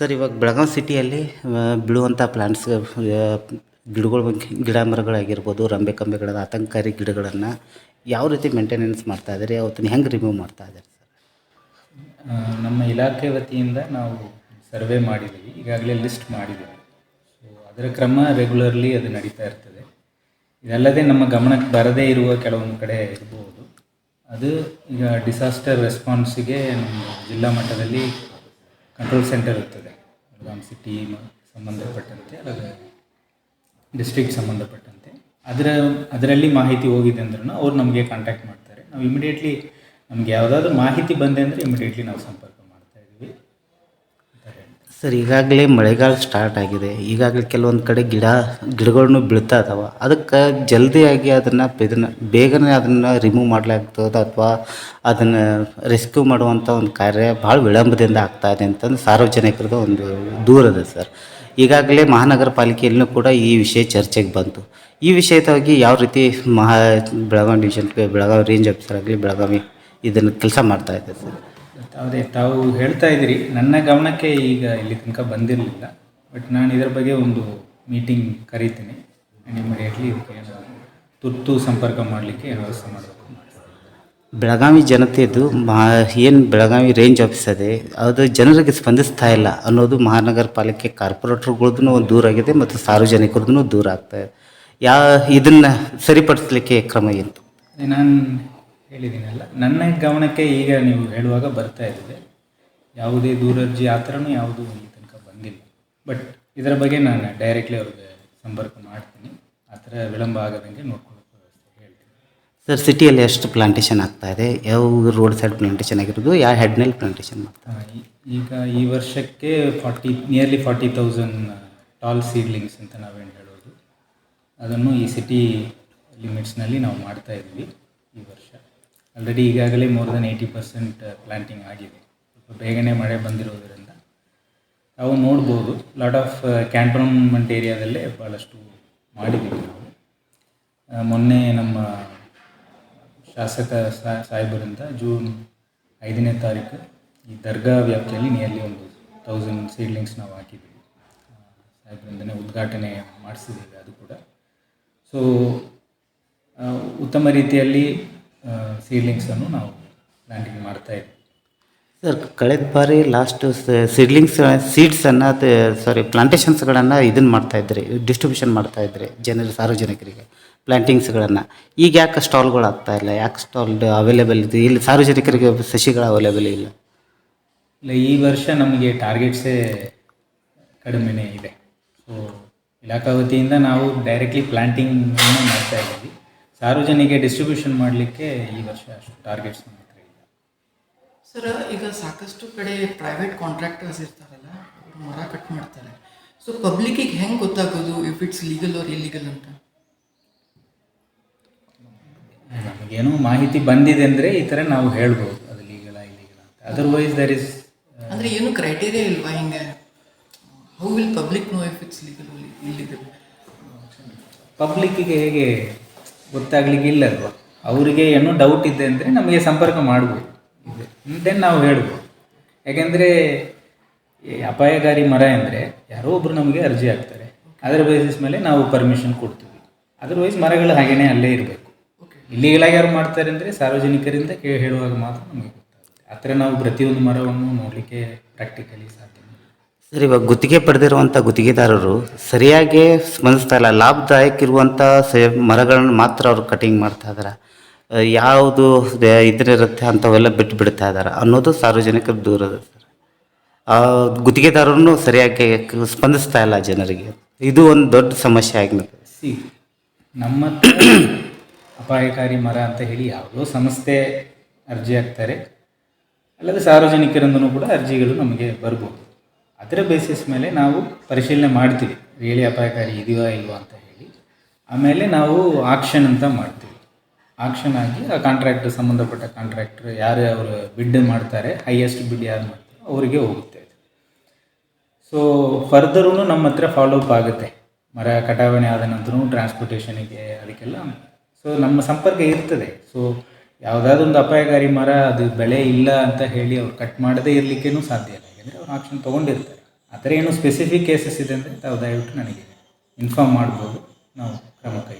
Sir, ಇವಾಗ ಬೆಳಗಾಂ ಸಿಟಿಯಲ್ಲಿ ಬಿಡುವಂಥ plants ಗಿಡಗಳ ಬಗ್ಗೆ, ಗಿಡ ಮರಗಳಾಗಿರ್ಬೋದು, ರಂಬೆ ಕಂಬೆಗಳ ಆತಂಕಕಾರಿ ಗಿಡಗಳನ್ನು ಯಾವ ರೀತಿ ಮೇಂಟೆನೆನ್ಸ್ ಮಾಡ್ತಾ ಇದ್ದಾರೆ? ಅವತ್ತನ್ನ ಹೆಂಗೆ ರಿಮೂವ್ ಮಾಡ್ತಾ ಇದ್ದಾರೆ ಸರ್? ನಮ್ಮ ಇಲಾಖೆ ವತಿಯಿಂದ ನಾವು ಸರ್ವೆ ಮಾಡಿದ್ದೀವಿ. ಈಗಾಗಲೇ ಲಿಸ್ಟ್ ಮಾಡಿದ್ದೀವಿ. ಸೊ ಅದರ ಕ್ರಮ ರೆಗ್ಯುಲರ್ಲಿ ಅದು ನಡೀತಾ ಇರ್ತದೆ. ಇದಲ್ಲದೆ ನಮ್ಮ ಗಮನಕ್ಕೆ ಬರದೇ ಇರುವ ಕೆಲವೊಂದು ಕಡೆ ಇರ್ಬೋದು. ಅದು ಈಗ ಡಿಸಾಸ್ಟರ್ ರೆಸ್ಪಾನ್ಸಿಗೆ ನಮ್ಮ ಜಿಲ್ಲಾ ಮಟ್ಟದಲ್ಲಿ ಕಂಟ್ರೋಲ್ ಸೆಂಟರ್ ಇರ್ತದೆ. ಬೆಳಗಾಂ ಸಿಟಿ ಸಂಬಂಧಪಟ್ಟಂತೆ ಅದರ ಡಿಸ್ಟ್ರಿಕ್ಟ್ ಸಂಬಂಧಪಟ್ಟಂತೆ. ಅದರ, ಅದರಲ್ಲಿ ಮಾಹಿತಿ ಹೋಗಿದೆ ಅಂದ್ರೂ ಅವ್ರು ನಮಗೆ ಕಾಂಟ್ಯಾಕ್ಟ್ ಮಾಡ್ತಾರೆ. ನಾವು ಇಮಿಡಿಯೇಟ್ಲಿ ನಮ್ಗೆ ಯಾವುದಾದ್ರೂ ಮಾಹಿತಿ ಬಂದೆ ಅಂದರೆ ಇಮಿಡಿಯೇಟ್ಲಿ ನಾವು ಸಂಪರ್ಕ ಮಾಡ್ತಾ ಇದ್ದೀವಿ ಅಂತ ಹೇಳ್ತಾರೆ ಸರ್, ಈಗಾಗಲೇ ಮಳೆಗಾಲ ಸ್ಟಾರ್ಟ್ ಆಗಿದೆ. ಈಗಾಗಲೇ ಕೆಲವೊಂದು ಕಡೆ ಗಿಡ ಗಿಡಗಳನ್ನು ಬೀಳ್ತಾ ಇದಾವೆ. ಅದಕ್ಕೆ ಜಲ್ದಿಯಾಗಿ ಅದನ್ನು ಇದನ್ನು ಬೇಗನೆ ಅದನ್ನು ರಿಮೂವ್ ಮಾಡಲಾಗ್ತದೆ ಅಥವಾ ಅದನ್ನು ರೆಸ್ಕ್ಯೂ ಮಾಡುವಂಥ ಒಂದು ಕಾರ್ಯ ಭಾಳ ವಿಳಂಬದಿಂದ ಆಗ್ತಾ ಇದೆ ಅಂತಂದು ಸಾರ್ವಜನಿಕರದ ಒಂದು ದೂರದ ಸರ್. ಈಗಾಗಲೇ ಮಹಾನಗರ ಪಾಲಿಕೆಯಲ್ಲೂ ಕೂಡ ಈ ವಿಷಯ ಚರ್ಚೆಗೆ ಬಂತು. ಈ ವಿಷಯದಾಗಿ ಯಾವ ರೀತಿ ಮಹಾ Belagavi division, Belagavi range officer ಆಗಲಿ, ಬೆಳಗಾವಿ ಇದನ್ನು ಕೆಲಸ ಮಾಡ್ತಾ ಇದೆ ಸರ್. ಅದೇ ತಾವು ಹೇಳ್ತಾ ಇದ್ದೀರಿ. ನನ್ನ ಗಮನಕ್ಕೆ ಈಗ ಇಲ್ಲಿ ತನಕ ಬಂದಿರಲಿಲ್ಲ. ಬಟ್ ನಾನು ಇದರ ಬಗ್ಗೆ ಒಂದು ಮೀಟಿಂಗ್ ಕರಿತೀನಿ. ಇಮಿಡಿಯೇಟ್ಲಿ ಇದಕ್ಕೆ ತುರ್ತು ಸಂಪರ್ಕ ಮಾಡಲಿಕ್ಕೆ ವ್ಯವಸ್ಥೆ ಮಾಡಬೇಕು. ಬೆಳಗಾವಿ ಜನತೆಯದು ಮಾ ಏನು ಬೆಳಗಾವಿ ರೇಂಜ್ ಆಫೀಸ್ ಅದೇ ಅದು ಜನರಿಗೆ ಸ್ಪಂದಿಸ್ತಾ ಇಲ್ಲ ಅನ್ನೋದು ಮಹಾನಗರ ಪಾಲಿಕೆ ಕಾರ್ಪೊರೇಟರ್ಗಳದ್ದು ಒಂದು ದೂರ ಆಗಿದೆ ಮತ್ತು ಸಾರ್ವಜನಿಕರದ್ದು ದೂರ ಆಗ್ತಾ ಇದೆ. ಯಾ ಇದನ್ನು ಸರಿಪಡಿಸಲಿಕ್ಕೆ ಕ್ರಮ ಏನು? ನಾನು ಹೇಳಿದ್ದೀನಲ್ಲ ನನ್ನ ಗಮನಕ್ಕೆ ಈಗ ನೀವು ಹೇಳುವಾಗ ಬರ್ತಾ ಇದ್ದಿದೆ ಯಾವುದೇ ದೂರರ್ಜಿ ಆ ಥರನೂ ಯಾವುದೂ ಇಲ್ಲಿ ತನಕ ಬಂದಿಲ್ಲ. ಬಟ್ ಇದರ ಬಗ್ಗೆ ನಾನು ಡೈರೆಕ್ಟ್ಲಿ ಅವ್ರಿಗೆ ಸಂಪರ್ಕ ಮಾಡ್ತೀನಿ. ಆ ಥರ ವಿಳಂಬ ಆಗದಂಗೆ ನೋಡ್ಕೊಳ್ಳೋಕೆ ವ್ಯವಸ್ಥೆ ಹೇಳ್ತೀನಿ. ಸರ್ ಸಿಟಿಯಲ್ಲಿ ಎಷ್ಟು ಪ್ಲಾಂಟೇಷನ್ ಆಗ್ತಾ ಇದೆ? ಯಾವ ರೋಡ್ ಸೈಡ್ ಪ್ಲಾಂಟೇಷನ್ ಆಗಿರೋದು? ಯಾವ ಹೆಡ್ನಲ್ಲಿ ಪ್ಲಾಂಟೇಷನ್ ಮಾಡ್ತಾ ಆ, ಈ- ಈಗ ಈ ವರ್ಷಕ್ಕೆ forty nearly forty thousand tall seedlings ಅಂತ ನಾವೇನು ಹೇಳೋದು. ಅದನ್ನು ಈ ಸಿಟಿ ಲಿಮಿಟ್ಸ್ನಲ್ಲಿ ನಾವು ಮಾಡ್ತಾ ಇದ್ವಿ ಈ ವರ್ಷ. ಆಲ್ರೆಡಿ ಈಗಾಗಲೇ more than eighty percent planting ಆಗಿದೆ. ಸ್ವಲ್ಪ ಬೇಗನೆ ಮಳೆ ಬಂದಿರೋದರಿಂದ ನಾವು ನೋಡ್ಬೋದು ಲಾಟ್ ಆಫ್ ಕ್ಯಾಂಟೋನ್ಮೆಂಟ್ ಏರಿಯಾದಲ್ಲೇ ಭಾಳಷ್ಟು ಮಾಡಿದ್ದೀವಿ ನಾವು. ಮೊನ್ನೆ ನಮ್ಮ ಶಾಸಕ ಸಾಹೇಬರಿಂದ ಜೂನ್ ಐದನೇ ತಾರೀಕು ಈ ದರ್ಗಾ ವ್ಯಾಪ್ತಿಯಲ್ಲಿ ನಿಯರ್ಲಿ ಒಂದು ತೌಸಂಡ್ ಸೀಡ್ಲಿಂಗ್ಸ್ ನಾವು ಹಾಕಿದ್ದೀವಿ. ಸಾಹೇಬರಿಂದನೇ ಉದ್ಘಾಟನೆ ಮಾಡಿಸಿದ್ದೀವಿ ಅದು ಕೂಡ. ಸೊ ಉತ್ತಮ ರೀತಿಯಲ್ಲಿ ಸೀಡ್ಲಿಂಗ್ಸನ್ನು ನಾವು ಪ್ಲಾಂಟಿಂಗ್ ಮಾಡ್ತಾ ಇದ್ದೀವಿ ಸರ್ ಕಳೆದ ಬಾರಿ ಲಾಸ್ಟ್ ಸೀಡ್ಲಿಂಗ್ಸ್ ಸೀಡ್ಸನ್ನು ಸಾರಿ ಪ್ಲಾಂಟೇಶನ್ಸ್ಗಳನ್ನು ಇದನ್ನು ಮಾಡ್ತಾ ಇದ್ರಿ ಡಿಸ್ಟ್ರಿಬ್ಯೂಷನ್ ಮಾಡ್ತಾ ಇದ್ರಿ ಜನರು ಸಾರ್ವಜನಿಕರಿಗೆ ಪ್ಲಾಂಟಿಂಗ್ಸ್ಗಳನ್ನು ಈಗ ಯಾಕೆ ಸ್ಟಾಲ್ಗಳು ಆಗ್ತಾ ಇಲ್ಲ? ಯಾಕೆ ಸ್ಟಾಲ್ ಅವೈಲೇಬಲ್ ಇದೆ? ಇಲ್ಲಿ ಸಾರ್ವಜನಿಕರಿಗೆ ಸಸಿಗಳು ಅವೈಲೇಬಲ್ ಇಲ್ಲ? ಇಲ್ಲ ಈ ವರ್ಷ ನಮಗೆ ಟಾರ್ಗೆಟ್ಸೇ ಕಡಿಮೆನೇ ಇದೆ. ಸೊ ಇಲಾಖಾ ವತಿಯಿಂದ ನಾವು ಡೈರೆಕ್ಟ್ಲಿ ಪ್ಲಾಂಟಿಂಗ್ ಮಾಡ್ತಾ ಇದ್ದೀವಿ. ಸಾರ್ವಜನಿಕ ಡಿಸ್ಟ್ರಿಬ್ಯೂಷನ್ ಮಾಡಲಿಕ್ಕೆ ಈ ವರ್ಷ ಅಷ್ಟು ಟಾರ್ಗೆಟ್ಸ್ ನಮ್ಮ ಹತ್ರ ಇಲ್ಲ. ಸರ್ ಈಗ ಸಾಕಷ್ಟು ಕಡೆ ಪ್ರೈವೇಟ್ ಕಾಂಟ್ರಾಕ್ಟರ್ಸ್ ಇರ್ತಾರಲ್ಲ ಅವರು ಮರ ಕಟ್ ಮಾಡ್ತಾರೆ. ಸೊ ಪಬ್ಲಿಕ್ಕಿಗೆ ಹೆಂಗೆ ಗೊತ್ತಾಗೋದು if it's legal or illegal ಅಂತ? ನಮಗೇನೋ ಮಾಹಿತಿ ಬಂದಿದೆ ಅಂದರೆ ಈ ಥರ ನಾವು ಹೇಳ್ಬೋದು ಅದು ಲೀಗಲ ಇಲ್ಲೀಗಲ ಅಂತ. ಅದರ್ವೈಸ್ ದರ್ ಇಸ್ ಅಂದರೆ ಏನು ಕ್ರೈಟೀರಿಯಾ ಇಲ್ವಾ ಹಿಂಗೆ? How will public know if it's legal illegal ಪಬ್ಲಿಕ್ಕಿಗೆ ಹೇಗೆ ಗೊತ್ತಾಗ್ಲಿಕ್ಕೆ ಇಲ್ಲ ಅಲ್ವಾ ಅವರಿಗೆ ಏನೋ ಡೌಟ್ ಇದೆ ಅಂದರೆ ನಮಗೆ ಸಂಪರ್ಕ ಮಾಡ್ಬೋದು. ದೆನ್ ನಾವು ಹೇಳ್ಬೋದು. ಯಾಕೆಂದರೆ ಅಪಾಯಕಾರಿ ಮರ ಅಂದರೆ ಯಾರೋ ಒಬ್ಬರು ನಮಗೆ ಅರ್ಜಿ ಹಾಕ್ತಾರೆ. ಅದರ ಬೇಸಿಸ್ ಮೇಲೆ ನಾವು ಪರ್ಮಿಷನ್ ಕೊಡ್ತೀವಿ. ಅದರ್ವೈಸ್ ಮರಗಳು ಹಾಗೇನೇ ಅಲ್ಲೇ ಇರಬೇಕು. ಇಲ್ಲಿಗಳಾಗಿ ಯಾರು ಮಾಡ್ತಾರೆ ಅಂದರೆ ಸಾರ್ವಜನಿಕರಿಂದ ಕೇಳಿ ಹೇಳುವಾಗ ಮಾತ್ರ ನಮಗೆ ಗೊತ್ತಾಗುತ್ತೆ. ಆ ಥರ ನಾವು ಪ್ರತಿಯೊಂದು ಮರವನ್ನು ನೋಡಲಿಕ್ಕೆ ಪ್ರಾಕ್ಟಿಕಲಿ ಸಾಧ್ಯ ಸರ್, ಇವಾಗ ಗುತ್ತಿಗೆ ಪಡೆದಿರುವಂಥ ಗುತ್ತಿಗೆದಾರರು ಸರಿಯಾಗಿ ಸ್ಪಂದಿಸ್ತಾ ಇಲ್ಲ. ಲಾಭದಾಯಕ ಇರುವಂಥ ಸೇ ಮರಗಳನ್ನು ಮಾತ್ರ ಅವರು ಕಟಿಂಗ್ ಮಾಡ್ತಾ ಇದ್ದಾರೆ ಯಾವುದು ಇದ್ರಿರುತ್ತೆ ಅಂಥವೆಲ್ಲ ಬಿಟ್ಟು ಬಿಡ್ತಾ ಇದ್ದಾರೆ ಅನ್ನೋದು ಸಾರ್ವಜನಿಕರ ದೂರ ಸರ್. ಗುತ್ತಿಗೆದಾರರು ಸರಿಯಾಗಿ ಸ್ಪಂದಿಸ್ತಾ ಇಲ್ಲ ಜನರಿಗೆ. ಇದು ಒಂದು ದೊಡ್ಡ ಸಮಸ್ಯೆ ಆಗಿರುತ್ತೆ. ಸಿ, ನಮ್ಮ ಅಪಾಯಕಾರಿ ಮರ ಅಂತ ಹೇಳಿ ಯಾವುದೋ ಸಂಸ್ಥೆ ಅರ್ಜಿ ಹಾಕ್ತಾರೆ. ಅಲ್ಲದೆ ಸಾರ್ವಜನಿಕರಿಂದನೂ ಕೂಡ ಅರ್ಜಿಗಳು ನಮಗೆ ಬರ್ಬೋದು. ಅದರ ಬೇಸಿಸ್ ಮೇಲೆ ನಾವು ಪರಿಶೀಲನೆ ಮಾಡ್ತೀವಿ. ರಿಯಲಿ ಅಪಾಯಕಾರಿ ಇದೆಯಾ ಇಲ್ವಾ ಅಂತ ಹೇಳಿ. ಆಮೇಲೆ ನಾವು ಆಕ್ಷನ್ ಅಂತ ಮಾಡ್ತೀವಿ. ಆಕ್ಷನ್ ಆಗಿ ಆ ಕಾಂಟ್ರಾಕ್ಟರ್ ಸಂಬಂಧಪಟ್ಟ ಕಾಂಟ್ರಾಕ್ಟರ್ ಯಾರು ಅವರು ಬಿಡ್ ಮಾಡ್ತಾರೆ ಹೈಯೆಸ್ಟ್ ಬಿಡ್ ಯಾರು ಮಾಡ್ತಾರೆ ಅವರಿಗೆ ಹೋಗುತ್ತೆ. ಸೊ ಫರ್ದರೂ ನಮ್ಮ ಹತ್ರ ಫಾಲೋ ಅಪ್ ಆಗುತ್ತೆ. ಮರ ಕಟಾವಣೆ ಆದ ನಂತರ ಟ್ರಾನ್ಸ್ಪೋರ್ಟೇಷನಿಗೆ ಅದಕ್ಕೆಲ್ಲ. ಸೊ ನಮ್ಮ ಸಂಪರ್ಕ ಇರ್ತದೆ. ಸೊ ಯಾವುದಾದ್ರೊಂದು ಅಪಾಯಕಾರಿ ಮರ ಅದು ಬೆಳೆ ಇಲ್ಲ ಅಂತ ಹೇಳಿ ಅವ್ರು ಕಟ್ ಮಾಡದೇ ಇರಲಿಕ್ಕೇನೂ ಸಾಧ್ಯ ಇಲ್ಲ. ಯಾಕೆಂದರೆ ಅವ್ರು ಆಕ್ಷನ್ ತೊಗೊಂಡಿರ್ತಾರೆ. ಆ ಥರ ಏನು ಸ್ಪೆಸಿಫಿಕ್ ಕೇಸಸ್ ಇದೆ ಅಂದರೆ ತಾವು ದಯವಿಟ್ಟು ನನಗೆ ಇನ್ಫಾರ್ಮ್ ಮಾಡ್ಬೋದು. ನಾವು ಕ್ರಮ ಕೈ